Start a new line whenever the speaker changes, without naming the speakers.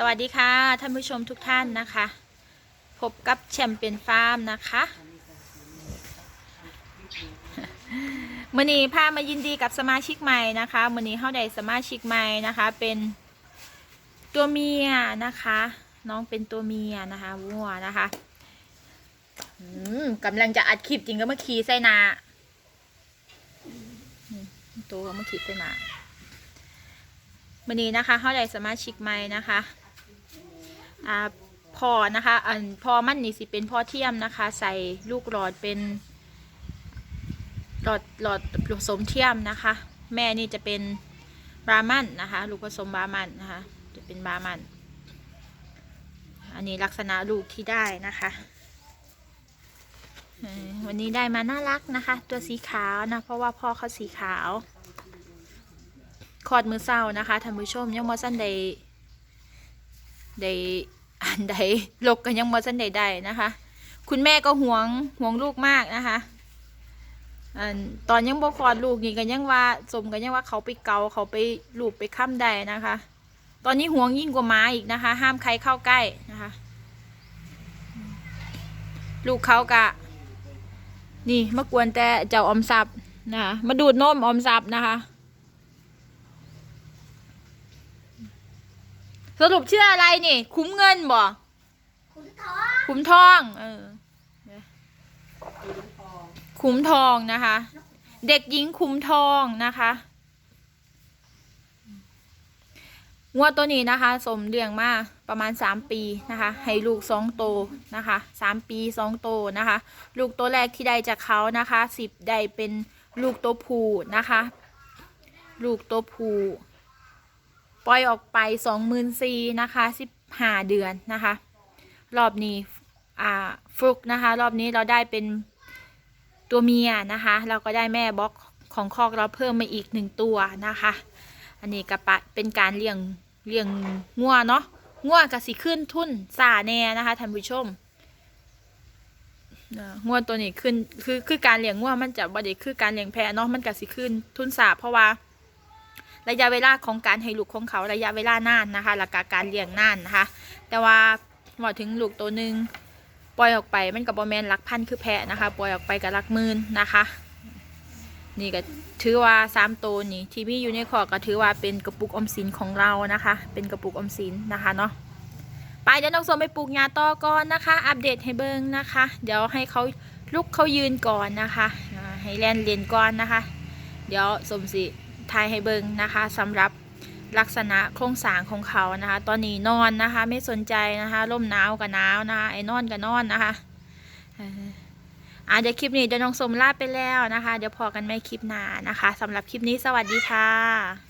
สวัสดีค่ะท่านผู้ชมทุกท่านนะคะ พบกับแชมเปียนฟาร์มนะคะมือนี้พามายินดีกับสมาชิกใหม่นะคะมือนี้เข้าได้สมาชิกใหม่นะคะ เป็นตัวเมียนะคะ น้องเป็นตัวเมียนะคะวัวนะคะกำลังจะอัดคลิปจริงก็มาขี่ใส่นาตัวมาขี่ใส่นาวันนี้นะคะเข้าได้สมาชิกใหม่นะคะ อ่าพอนะคะอันพอมันนี่สิเป็นพ่อเทียมนะคะ ใส่ลูกหลอดเป็นหลอดหลอดผสมเทียมนะคะ แม่นี่จะเป็นบรามันนะคะ ลูกผสมบรามันนะคะ จะเป็นบรามัน อันนี้ลักษณะลูกที่ได้นะคะวันนี้ได้มาน่ารักนะคะ ตัวสีขาวนะ เพราะว่าพ่อเขาสีขาว คอดมือเศร้านะคะท่านผู้ชมยังมอสันใด ใดอันใดลกกันยังมอสันใดใดนะคะ คุณแม่ก็ห่วงห่วงลูกมากนะคะอันตอนยังบ่คลอดลูกนี่กันยังว่าสมกันยังว่าเขาไปเกาเขาไปลูบไปค้ำใดนะคะ ตอนนี้ห่วงยิ่งกว่าหม้าอีกนะคะ ห้ามใครเข้าใกล้นะคะ ลูกเขากะ นี่มากวนแต่เจ้าอมทรัพย์นะคะมาดูดนมอมทรัพย์นะคะ สรุปชื่ออะไรนี่ คุ้มเงินบ่
ขุนทอง
คุ้มทอง เออคุ้มทองนะคะ เด็กหญิงคุ้มทองนะคะงวดตัวนี้นะคะ สมเลี้ยงมาประมาณสามปีนะคะ ให้ลูกสองโตวนะคะสามปีสองโตวนะคะ ลูกตัวแรกที่ได้จากเขานะคะสิบได้เป็นลูกตัวผู้นะคะ ลูกตัวผู้ ปล่อยออกไปสองหมื่นสี่นะคะสิบห้าเดือนนะคะ รอบนี้อ่าฟลุกนะคะ รอบนี้เราได้เป็นตัวเมียนะคะ เราก็ได้แม่บล็อกของคอกเราเพิ่มมาอีกหนึ่งตัวนะคะ อันนี้กระปะเป็นการเลี้ยงเลี้ยงงัวเนาะงัวกระสิขึ้นทุนสาแน่นะคะท่านผู้ชมงัวตัวนี้ขึ้นคือคือการเลี้ยงงัวมันจะบ่ได้คือการเลี้ยงแพะเนาะมันกระสิขึ้นทุนสาเพราะว่า ระยะเวลาของการให้ลูกของเขาระยะเวลานานนะคะแล้วก็การเลี้ยงนานนะคะ แต่ว่าพอถึงลูกตัวหนึ่งปล่อยออกไปมันกับบอแมนหลักพันคือแพะนะคะ ปล่อยออกไปกับหลักมื่นนะคะ นี่ก็ถือว่าสามตัวนี่ที่มีอยู่ในคอก็ถือว่าเป็นกระปุกอมสินของเรานะคะ เป็นกระปุกอมสินนะคะเนาะไปเดี๋ยวน้องสมไปปลูกยาต่อก่อนนะคะ อัปเดตให้เบิ้งนะคะ เดี๋ยวให้เขาลุกเขายืนก่อนนะคะ ให้แลนเรียนก่อนนะคะ เดี๋ยวสมสิ ทายให้เบิงนะคะสำหรับลักษณะโครงสร้างของเขานะคะ ตอนนี้นอนนะคะ ไม่สนใจนะคะร่มหนาวกับหนาวนะคะไอ้นอนกับนอนนะคะเอ่ออ่าเดี๋ยวคลิปนี้เดี๋ยวน้องสมลาไปแล้วนะคะ เดี๋ยวพอกันไม่คลิปหน้านะคะสำหรับคลิปนี้สวัสดีค่ะ